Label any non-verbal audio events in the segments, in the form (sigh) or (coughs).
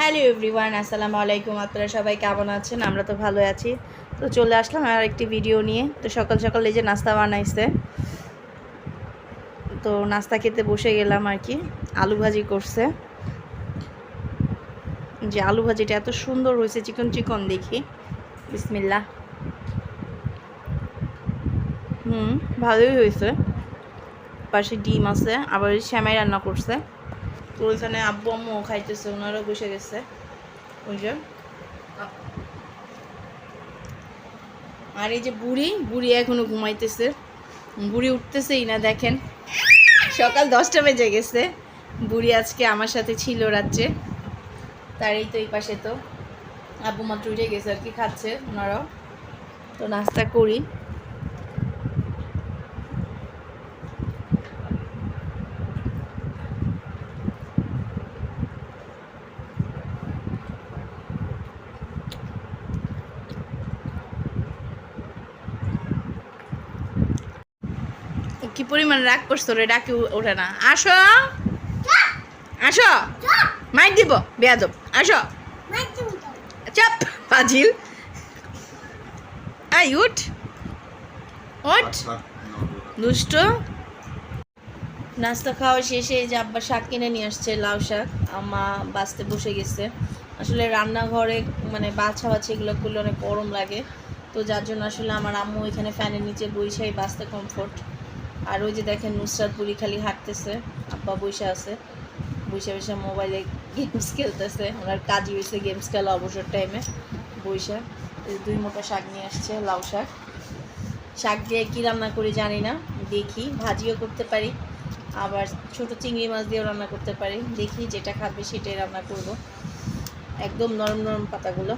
Hello everyone, আসসালামু আলাইকুম। আপনারা সবাই কেমন আছেন? আমরা তো ভালো আছি। তো চলে আসলাম আর একটি ভিডিও নিয়ে। তো সকাল সকাল এই যে নাস্তা বানাইছে। তো নাস্তা খেতে বসে গেলাম আর কি। আলু ভাজি করছে। যে আলু ভাজিটা এত সুন্দর হয়েছে, চিকন চিকন দেখি। বিসমিল্লা হুম, ভালোই হয়েছে। পাশে ডিম আছে, আবার শ্যামাই রান্না করছে। ওইখানে আব্বু আম্মু খাইতেছে, ওনারাও বসে গেছে। ওই আর এই যে বুড়ি বুড়ি এখনও ঘুমাইতেছে। বুড়ি উঠতেছেই না, দেখেন। সকাল দশটা বেজে গেছে। বুড়ি আজকে আমার সাথে ছিল রাত্রে। তার এই তো এই পাশে তো। আব্বু মাত্র উঠে গেছে আর কি, খাচ্ছে ওনারাও। তো নাস্তা করি। পরিমাণ রাগ করছ রে, ডাকি ওঠে না। আসো। আসো। মাইক দিব, বেয়াদব। আসো। চাপ, ফাজিল। আই, উঠ। ওঠ। দুষ্ট। নাস্তা খাওয়া শেষে যে আব্বা শাক কিনে নিয়ে আসছে, লাউ শাক। আমা বাঁচতে বসে গেছে। আসলে রান্নাঘরে মানে বাছা বাছি এগুলো করলে অনেক গরম লাগে। তো যার জন্য আসলে আমার আম্মু এখানে ফ্যানের নিচে বইসাই বাঁচতে কমফোর্ট আর ওই যে দেখেন নুসরাত বুড়ি খালি হাঁটতেছে, আব্বা বসে আছে, বসে বসে মোবাইলে গেমস খেলতেছে। ওনার কাজই হয়েছে গেমস খেলা অবসর টাইমে এই দুই মোটা শাক নিয়ে আসছে, লাউ শাক। শাক দিয়ে কী রান্না করি জানি না, দেখি। ভাজিও করতে পারি, আবার ছোট চিংড়ি মাছ দিয়েও রান্না করতে পারি। দেখি যেটা খাবে সেটাই রান্না করব। একদম নরম নরম পাতাগুলো।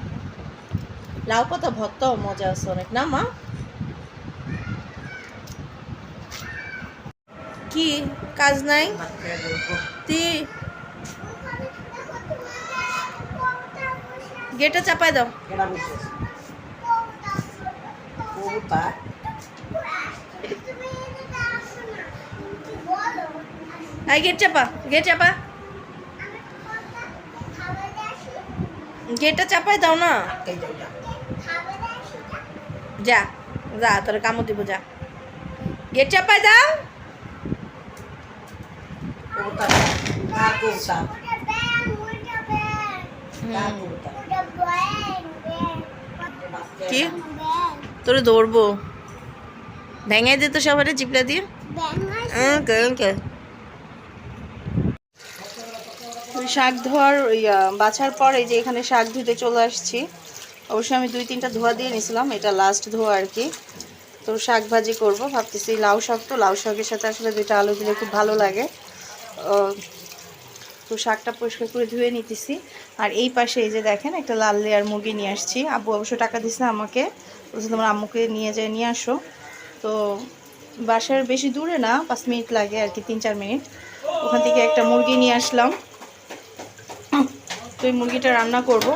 লাউ পাতা ভর্তাও মজা আছে অনেক। না মা? কি কাজ নাই? তুই গেটটা চাপাই দাও। আই, গেট চাপা গেট চাপা। গেটটা চাপাই দাও না। যা যা, তোর কামড় দিব, যা। গেট চাপাই দাও। কি? তোরে দৌড়বো ভেঙে দে তো সবারে চিপলা দিয়ে। ওকে শাক ধোয়ার ওই বাছার পর এই যে এখানে শাক ধুতে চলে আসছি। অবশ্যই আমি দুই তিনটা ধোয়া দিয়ে নিয়েছিলাম এটা লাস্ট ধোয়া আর কি। তো শাক ভাজি করব ভাবতেছি লাউ শাক তো লাউ শাকের সাথে আসলে দুইটা আলু দিলে খুব ভালো লাগে। তো শাকটা পরিষ্কার করে ধুয়ে নিতেছি। আর এই পাশে এই যে দেখেন, একটা লাল লেয়ার মুরগি নিয়ে আসছি। আব্বু অবশ্য টাকা দিচ্ছে আমাকে, বলছে তোমার আম্মুকে নিয়ে যায়, নিয়ে আসো। তো বাসার বেশি দূরে না, পাঁচ মিনিট লাগে আর কি, তিন চার মিনিট। ওখান থেকে একটা মুরগি নিয়ে আসলাম। তো এই মুরগিটা রান্না করব।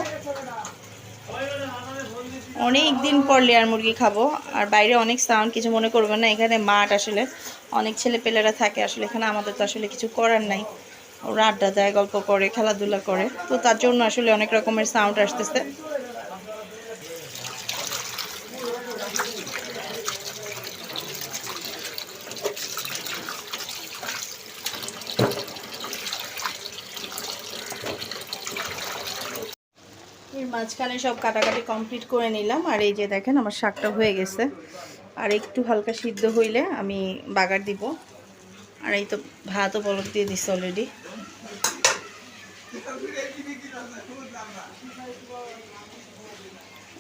অনেক দিন পর লেয়ার মুরগি খাব, আর বাইরে অনেক সাউন্ড কিছু মনে করবেন না, এখানে মাঠ আসলে, অনেক ছেলে পেলেরা থাকে আসলে, এখানে আমাদের তো আসলে কিছু করার নাই। ওরা আড্ডা দেয়, গল্প করে, খেলাধুলা করে, তো তার জন্য আসলে অনেক রকমের সাউন্ড আসতেছে। মাঝখানে সব কাটাকাটি কমপ্লিট করে নিলাম। আর এই যে দেখেন, আমার শাকটা হয়ে গেছে। আর একটু হালকা সিদ্ধ হইলে আমি বাগার দিব। আর এই তো ভাতও বলক দিয়ে দিচ্ছে অলরেডি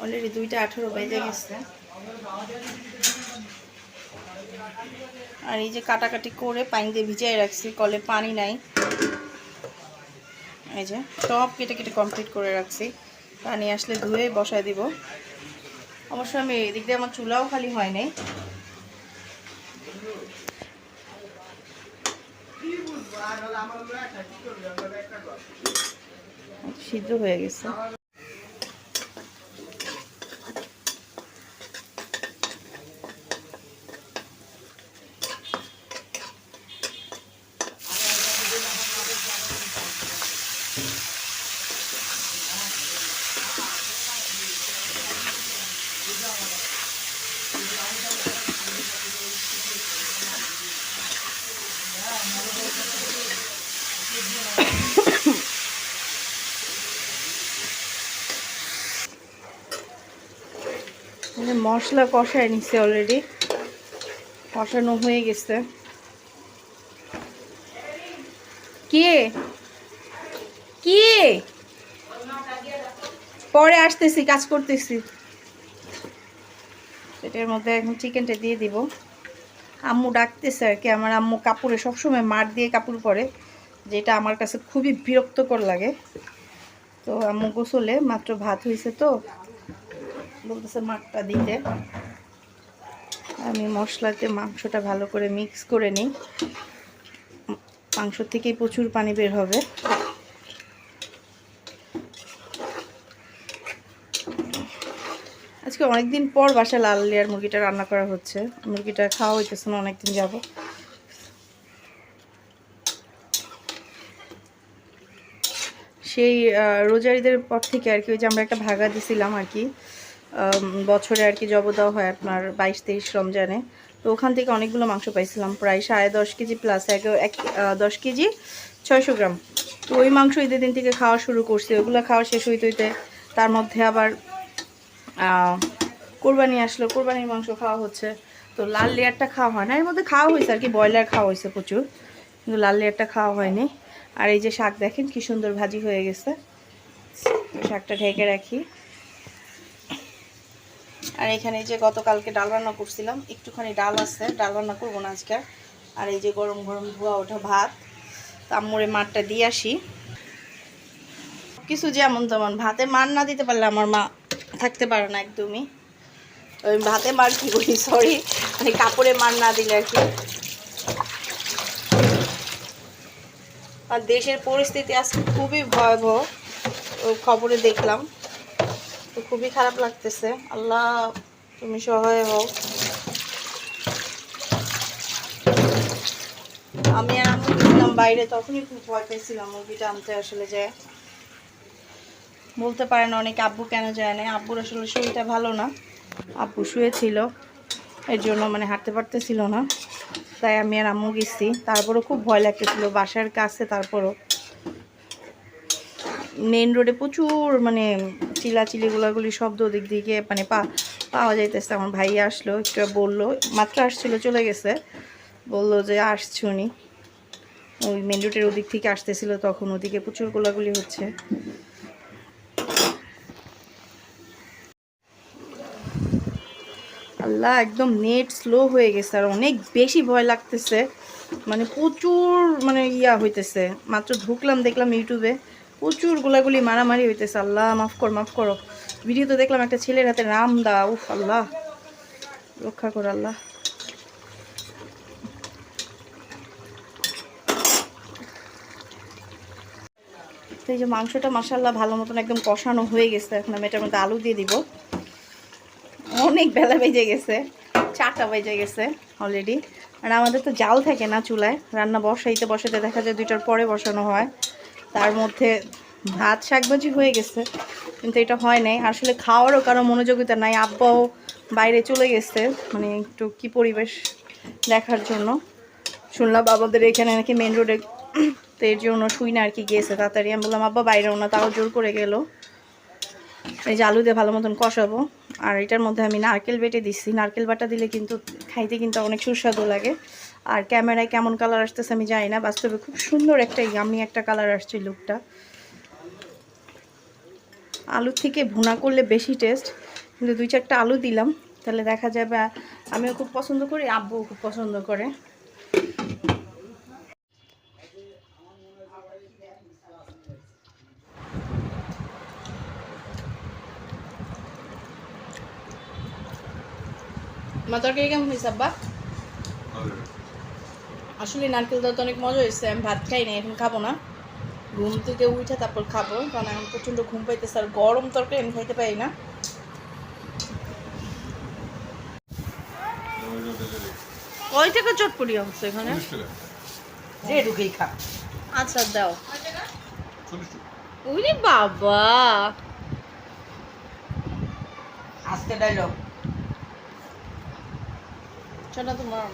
অলরেডি দুইটা আঠেরো বেজে গেছে। আর এই যে কাটাকাটি করে পানি দিয়ে ভিজিয়ে রাখছি, কলে পানি নাই। এই যে সব কেটে কেটে কমপ্লিট করে রাখছি। পানি আসলে ধুয়ে বসায় দিব। অবশ্য আমি এদিক দিয়ে আমার চুলাও খালি হয় নাই। সিদ্ধ হয়ে গেছে। মশলা কষায় নিচ্ছে অলরেডি কষানো হয়ে গেছে। কে? কি? পরে আসতেছি, কাজ করতেছি। এটার মধ্যে এখন চিকেনটা দিয়ে দিব। আম্মু ডাকতেছে আর কি, আমার আম্মু কাপড়ে সবসময় মার দিয়ে কাপড় পরে, যেটা আমার কাছে খুবই বিরক্তকর লাগে। তো আম্মু গোসলে মাত্র ভাত হয়েছে তো বলতেছে মাঠটা দিতে। আমি মশলাতে মাংসটা ভালো করে মিক্স করে নিই। মাংস থেকেই প্রচুর পানি বের হবে। আজকে অনেকদিন পর বাসায় লাল লেয়ার মুরগিটা রান্না করা হচ্ছে। মুরগিটা খাওয়া হইতেছে না, অনেকদিন যাব। সেই রোজারিদের রোজার পর থেকে আর কি, ওই যে আমরা একটা ভাগা দিছিলাম আর কি বছরে আর কি জব দেওয়া হয় আপনার বাইশ তেইশ রমজানে। তো ওখান থেকে অনেকগুলো মাংস পাইছিলাম, প্রায় সাড়ে দশ কেজি প্লাস এক এক দশ কেজি ছয়শো গ্রাম। তো ওই মাংস ঈদের দিন থেকে খাওয়া শুরু করছি ওইগুলো খাওয়া শেষ হইতে হইতে তার মধ্যে আবার কোরবানি আসলো, কোরবানির মাংস খাওয়া হচ্ছে। তো লাল লেয়ারটা খাওয়া হয় না, এর মধ্যে খাওয়া হয়েছে আর কি, ব্রয়লার খাওয়া হয়েছে প্রচুর, কিন্তু লাল লেয়ারটা খাওয়া হয়নি। আর এই যে শাক দেখেন কি সুন্দর ভাজি হয়ে গেছে শাকটা ঢেকে রাখি। আর এখানে যে গতকালকে ডাল রান্না করছিলাম, একটুখানি ডাল আছে, ডাল রান্না করব না আজকে। আর। এই যে গরম গরম ধোয়া ওঠা ভাত তাম্মুরে মাঠটা দিয়ে আসি। কিছু যেমন তেমন, ভাতে মার না দিতে পারলে আমার মা থাকতে পারে না একদমই। ওই ভাতে মার কি করি সরি মানে কাপড়ে মার না দিলে আর কি। আর দেশের পরিস্থিতি আজকে খুবই ভয়াবহ খবরে দেখলাম। তো খুবই খারাপ লাগতেছে। আল্লাহ, তুমি সহায় হোক আমি আর আমি গেছিলাম বাইরে, তখনই খুব ভয় পেয়েছিলাম মুরগিটা আনতে আসলে যে। বলতে পারেন অনেক আব্বু কেন যায় না আব্বুর আসলে শরীরটা ভালো না। আব্বু শুয়েছিল, এর জন্য মানে হাঁটতে পারতেছিল না। তাই আমি আর আম্মু গেছি। তারপরও খুব ভয় লাগতেছিল, বাসার কাছে, তারপরও। মেন রোডে প্রচুর মানে চিলাচিলি গোলাগুলি শব্দ ওদিক দিকে মানে পা, পাওয়া যাইতেছে। আমার ভাই আসলো, একটু বলল, মাত্র আসছিল, চলে গেছে। বলল যে আসছুনি ওই মেন রোডের ওদিক থেকে আসতেছিল, তখন ওদিকে প্রচুর গোলাগুলি হচ্ছে। আল্লাহ, একদম নেট স্লো হয়ে গেছে, আর অনেক বেশি ভয় লাগতেছে। মানে প্রচুর মানে ইয়া হইতেছে। মাত্র ঢুকলাম, দেখলাম ইউটিউবে প্রচুর গোলাগুলি মারামারি হইতেছে। আল্লাহ, মাফ কর, মাফ করো। ভিডিও তো দেখলাম একটা ছেলের হাতে রাম দা, উফ, আল্লাহ। রক্ষা কর, আল্লাহ। এই যে মাংসটা মাসাল্লাহ ভালো মতন একদম কষানো হয়ে গেছে। এখন আমি এটার মধ্যে আলু দিয়ে দিব। অনেক বেলা বেজে গেছে। চাটা বেজে গেছে অলরেডি আর আমাদের তো জাল থাকে না চুলায়। রান্না বসাইতে বসাতে দেখা যায় দুইটার পরে বসানো হয়। তার মধ্যে ভাত, শাকভাজি হয়ে গেছে, কিন্তু এটা হয় নাই। আসলে খাওয়ারও কারও মনোযোগিতা নাই। আব্বাও বাইরে চলে গেছে মানে একটু কি পরিবেশ দেখার জন্য। শুনলাম আমাদের এখানে নাকি মেন রোডে (coughs) এর জন্য শুই না আর কি গিয়েছে তাড়াতাড়ি আমি বললাম, আব্বা বাইরেও না, তাও জোর করে গেল। এই যে আলু দিয়ে ভালো মতন কষাবো। আর এটার মধ্যে আমি নারকেল বেটে দিচ্ছি নারকেল বাটা দিলে কিন্তু খাইতে কিন্তু অনেক সুস্বাদু লাগে। আর ক্যামেরায় কেমন কালার আসতেছে আমি জানি না, বাস্তবে খুব সুন্দর একটা ইয়ামি একটা কালার আসছে লুকটা আলুর থেকে ভুনা করলে বেশি টেস্ট কিন্তু দুই চারটা আলু দিলাম, তাহলে দেখা যাবে, আমিও খুব পছন্দ করি, আব্বুও খুব পছন্দ করে। মা তরকারি কেমন হয়েছে, আব্বা? আসলে নারকেল দাও তো অনেক মজা হয়েছে। আমি ভাত খাই না এখন খাব না। ঘুম থেকে উঠে তারপর খাব কারণ এখন প্রচণ্ড ঘুম পাইতেছে আর গরম তরকারি আমি খাইতে পারি না। কয় টাকা চটপটি হচ্ছে এখানে? যে ঢুকেই খা। আচ্ছা দাও। উনি বাবা! আজকে ডাইলগ। সেটা তোমার।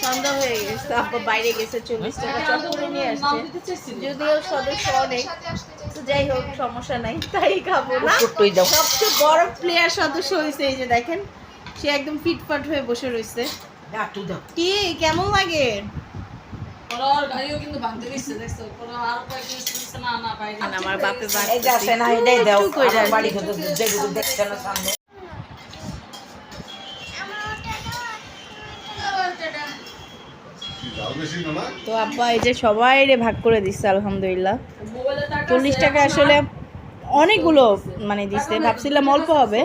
সন্ধ্যা হয়ে গেছে আব্বা বাইরে গেছে চল্লিশ টাকা নিয়ে আসছে যদিও সদস্য অনেক যাই হোক সমস্যা নাই তাই খাব না সবচেয়ে বড় প্লেয়ার সদস্য হয়েছে এই যে দেখেন সে একদম ফিটফাট হয়ে বসে রয়েছে কি কেমন লাগে আমার বাপে বাড়ি। দেখছে না সামনে তো আব্বা এই যে সবাই রে ভাগ করে দিচ্ছে আলহামদুলিল্লাহ। চল্লিশ টাকা আসলে অনেকগুলো মানে দিচ্ছে ভাবছিলাম অল্প হবে।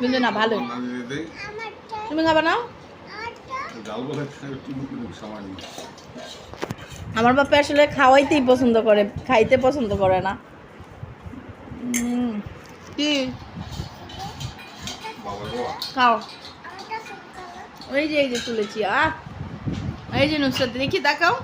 কিন্তু না ভালো। তুমি খাবা না আমার বাপে আসলে খাওয়াইতেই পছন্দ করে খাইতে পছন্দ করে না। কি? খাও। ওই যে এই যে তুলেছি আহ। এই যে নুসরাত দেখি তাকাও